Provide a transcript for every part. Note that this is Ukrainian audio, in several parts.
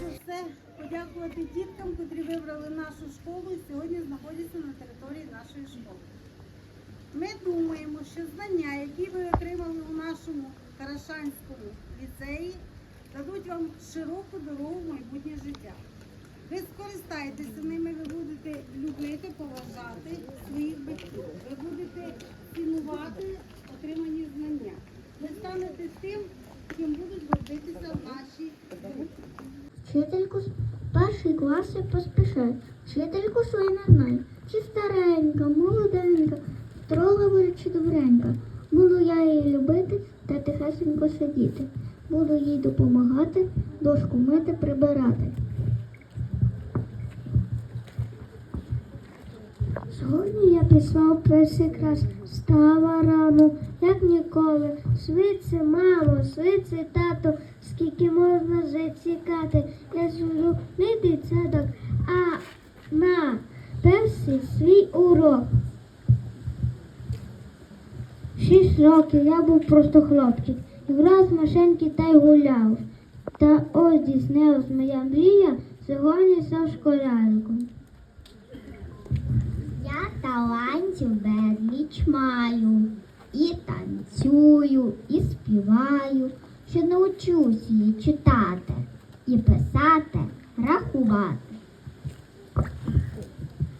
за все подякувати діткам, котрі вибрали нашу школу і сьогодні знаходяться на території нашої школи. Ми думаємо, що знання, які ви отримали у нашому Карашанському ліцеї, дадуть вам широку дорогу в майбутнє життя. Ви скористаєтеся ними, ви будете любити, поважати своїх батьків. Ви будете цінувати отримані знання. Ви станете тим, ким будуть гордитися наші. Вчительку перший клас я поспішаю. Вчительку свою не знаю. Чи старенька, молоденька, строга чи добренька. Буду я її любити та тихесенько сидіти. Буду їй допомагати, дошку мити, прибирати. Сьогодні я післав перший крас, стала рано, як ніколи. Свиці, мамо, свиці, тато, скільки можна чекати. Я сижу не дитсадок, а на перший свій урок. Шість років я був просто хлопчик. І враз машинки та й гуляв. Та ось дійснилась моя мрія, сьогодні став школяриком. Я талантів безліч маю, і танцюю, і співаю, що научусь її читати, і писати, рахувати.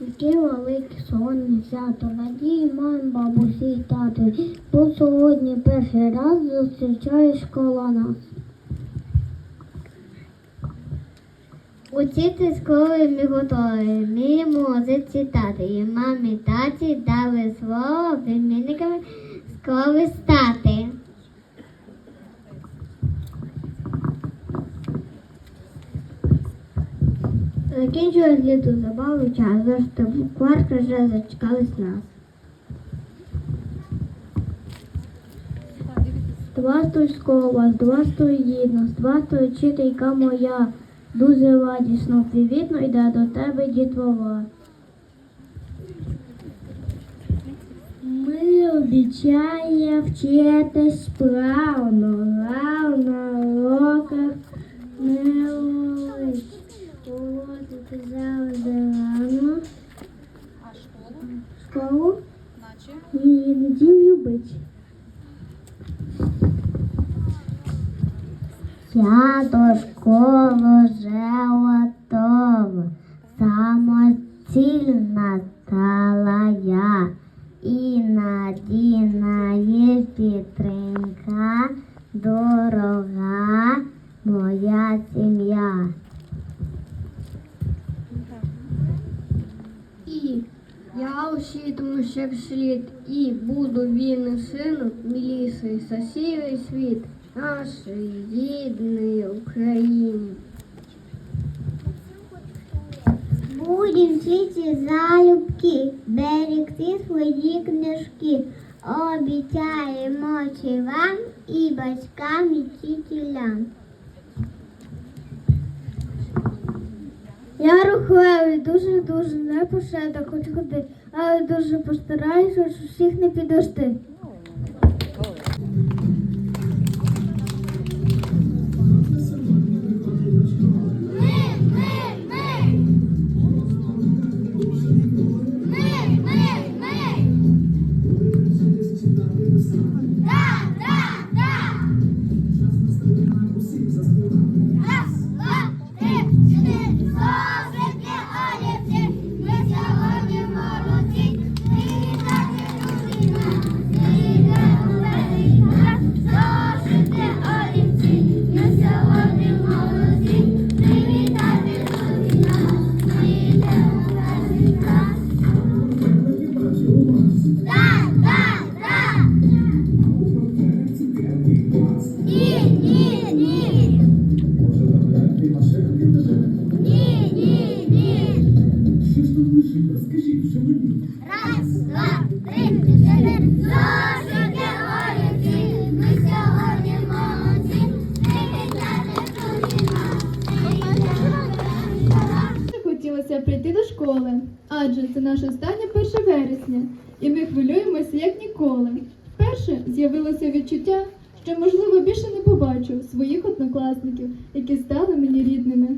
Які великі сонні свято, надії мам, бабусі й тату, бо сьогодні перший раз зустрічає школа нас. Учити школи ми готові, вміємо зачитати. І мамі таті дали слово вимінниками школи стати. Закінчилось літо забаву час, зашти квартира вже зачекались нас. Здравствуй, школа, здравствуй, гідно, здравствуй, вчителька моя. Дуже радісно, привітно йде до тебе дітвора. Ми обіцяє вчитись справно, рав на уроках не. Завжди рано. А школу? Школу Наче? і іноді любить. Я до школи вже готова, самостільна стала я, і надійна є підтримка, дорога моя сім'я. І я усітиму як слід, і буду вільним сином мілісий сосівий світ нашої гідної України. Будем вчити залюбки, берегти свої книжки. Обіцяємо чи вам і батькам, і вчителям. Я рухливий, дуже-дуже не пошеда, хоч ходи, але дуже постараюся, щоб всіх не підвести. Наше останнє 1 вересня, і ми хвилюємося як ніколи. Вперше з'явилося відчуття, що, можливо, більше не побачу своїх однокласників, які стали мені рідними.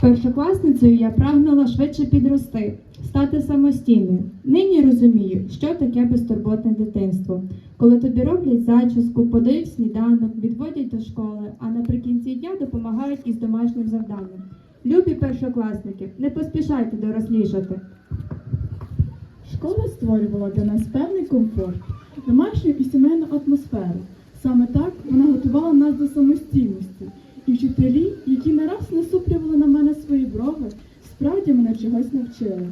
Першокласницею я прагнула швидше підрости, стати самостійною. Нині розумію, що таке безтурботне дитинство, коли тобі роблять зачіску, подають сніданок, відводять до школи, а наприкінці дня допомагають із домашнім завданням. Любі першокласники, не поспішайте дорослішати. Школа створювала для нас певний комфорт, домашню і сімейну атмосферу. Саме так вона готувала нас до самостійності. І вчителі, які не раз насуплювали на мене свої брови, справді мене чогось навчили.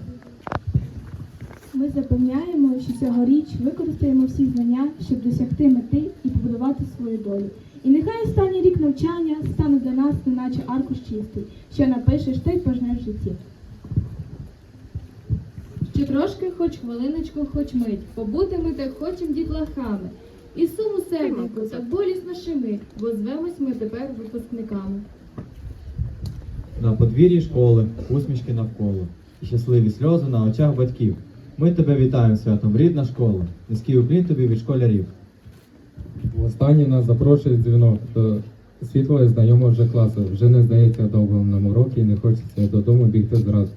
Ми запевняємо, що цьогоріч використаємо всі знання, щоб досягти мети і побудувати свою долю. І нехай останній рік навчання стане для нас, неначе аркуш чистий, що напишеш, ти й пожнеш в житті. Ще трошки, хоч хвилиночку, хоч мить, побути ми так хочем дітлахами. І суму серденьку так болісно шимить, бо звемось ми тепер випускниками. На подвір'ї школи, усмішки навколо, і щасливі сльози на очах батьків. Ми тебе вітаємо святом, рідна школа. Низький уклін тобі від школярів. Востаннє нас запрошує дзвінок до світлого і знайомого вже класу. Вже не здається довго нам уроки і не хочеться додому бігти зразу.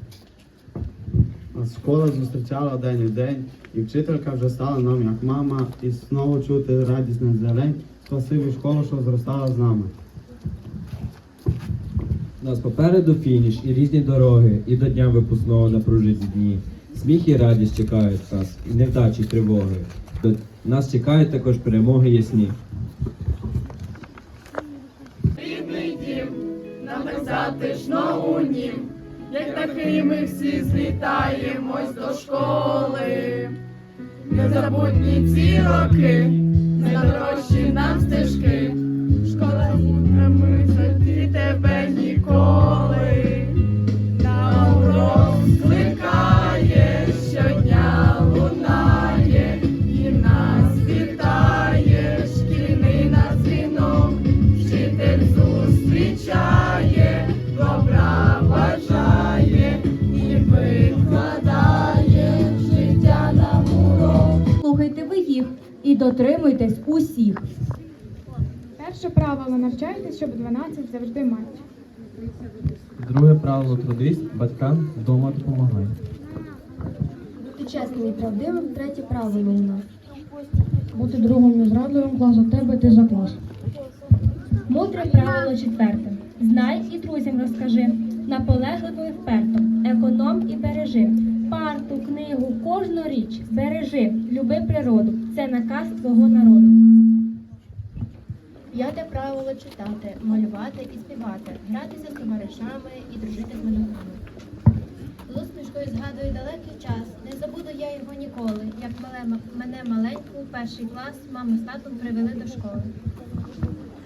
Нас школа зустрічала день у день, і вчителька вже стала нам як мама, і знову чути радісне зелень. Спасибі школу, що зростала з нами. У нас попереду фініш і різні дороги, і до дня випускного напружені дні. Сміх і радість чекають нас, і невдачі, тривоги. Нас чекають також перемоги ясні. Рідний дім нам визатишно у нім, Як такий ми всі злітаємось до школи. Незабутні ці роки, найдорожчі нам стежки. Зустрічає, добра бажає і викладає життя нам урок. Слухайте ви їх і дотримуйтесь усіх. Перше правило навчайтесь, щоб 12 завжди мати. Друге правило трудись, батькам вдома допомагай. Бути чесним і правдивим третє правило у нас. Бути другом незрадливим класу тебе ти за клас. Мудре правило четверте. Знай і друзям розкажи. Наполегливо і вперто. Економ і бережи. Парту, книгу, кожну річ бережи. Люби природу. Це наказ твого народу. П'яте правило читати, малювати і співати, гратися з товаришами і дружити з малюками. З усмішкою згадую далекий час. Не забуду я його ніколи, як мене, маленьку перший клас мама з татом привели до школи.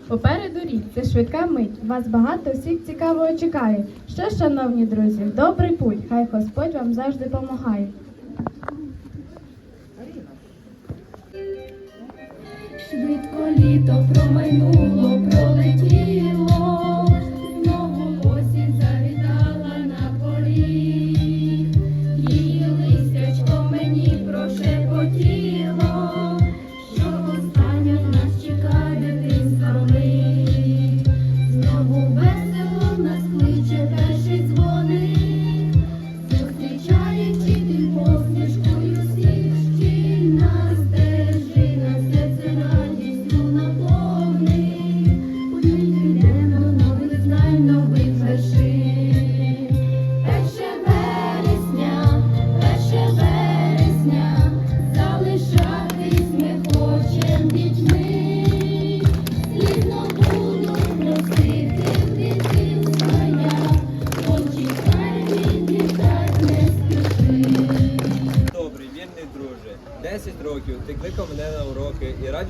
Попереду рік це швидка мить. Вас багато всіх цікавого чекає. Що, шановні друзі, добрий путь. Хай Господь вам завжди помагає. Швидко літо промайнуло, пролетіло,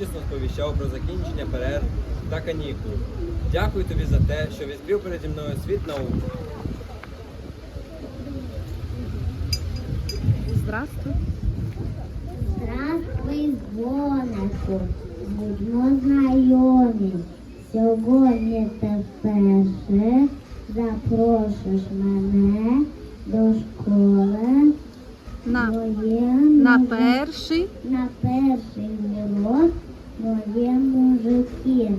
радісно сповіщав про закінчення перерв та канікул. Дякую тобі за те, що відкрив переді мною світ науки. Здравствуй, дзвонику, будьмо є мужики.